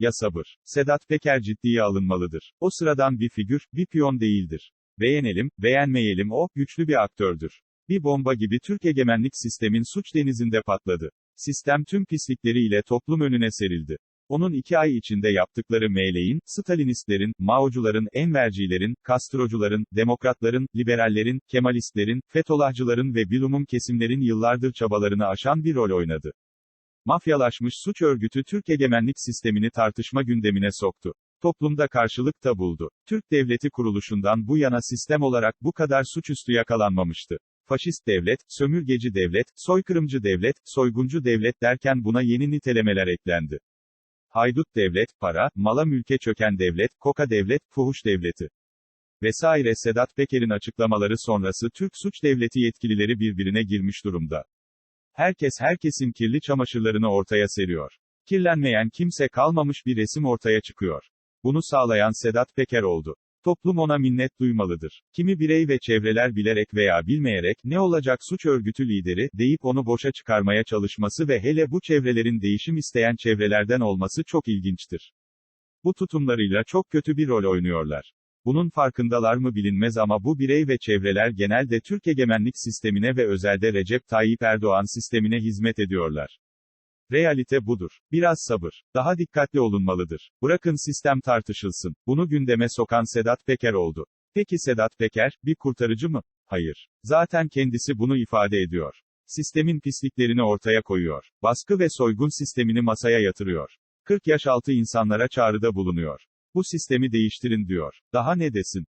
Ya sabır. Sedat Peker ciddiye alınmalıdır. O sıradan bir figür, bir piyon değildir. Beğenelim, beğenmeyelim o, güçlü bir aktördür. Bir bomba gibi Türk egemenlik sistemin suç denizinde patladı. Sistem tüm pislikleriyle toplum önüne serildi. Onun iki ay içinde yaptıkları meleğin, Stalinistlerin, Maocuların, Envercilerin, Castrocuların, Demokratların, Liberallerin, Kemalistlerin, Fethullahcıların ve bilumum kesimlerin yıllardır çabalarını aşan bir rol oynadı. Mafyalaşmış suç örgütü Türk egemenlik sistemini tartışma gündemine soktu. Toplumda karşılık da buldu. Türk devleti kuruluşundan bu yana sistem olarak bu kadar suçüstü yakalanmamıştı. Faşist devlet, sömürgeci devlet, soykırımcı devlet, soyguncu devlet derken buna yeni nitelemeler eklendi. Haydut devlet, para, mala mülke çöken devlet, koka devlet, fuhuş devleti. Vesaire Sedat Peker'in açıklamaları sonrası Türk suç devleti yetkilileri birbirine girmiş durumda. Herkes herkesin kirli çamaşırlarını ortaya seriyor. Kirlenmeyen kimse kalmamış bir resim ortaya çıkıyor. Bunu sağlayan Sedat Peker oldu. Toplum ona minnet duymalıdır. Kimi birey ve çevreler bilerek veya bilmeyerek, ne olacak suç örgütü lideri, deyip onu boşa çıkarmaya çalışması ve hele bu çevrelerin değişim isteyen çevrelerden olması çok ilginçtir. Bu tutumlarıyla çok kötü bir rol oynuyorlar. Bunun farkındalar mı bilinmez ama bu birey ve çevreler genelde Türk egemenlik sistemine ve özelde Recep Tayyip Erdoğan sistemine hizmet ediyorlar. Realite budur. Biraz sabır. Daha dikkatli olunmalıdır. Bırakın sistem tartışılsın. Bunu gündeme sokan Sedat Peker oldu. Peki Sedat Peker, bir kurtarıcı mı? Hayır. Zaten kendisi bunu ifade ediyor. Sistemin pisliklerini ortaya koyuyor. Baskı ve soygun sistemini masaya yatırıyor. 40 yaş altı insanlara çağrıda bulunuyor. Bu sistemi değiştirin diyor. Daha ne desin?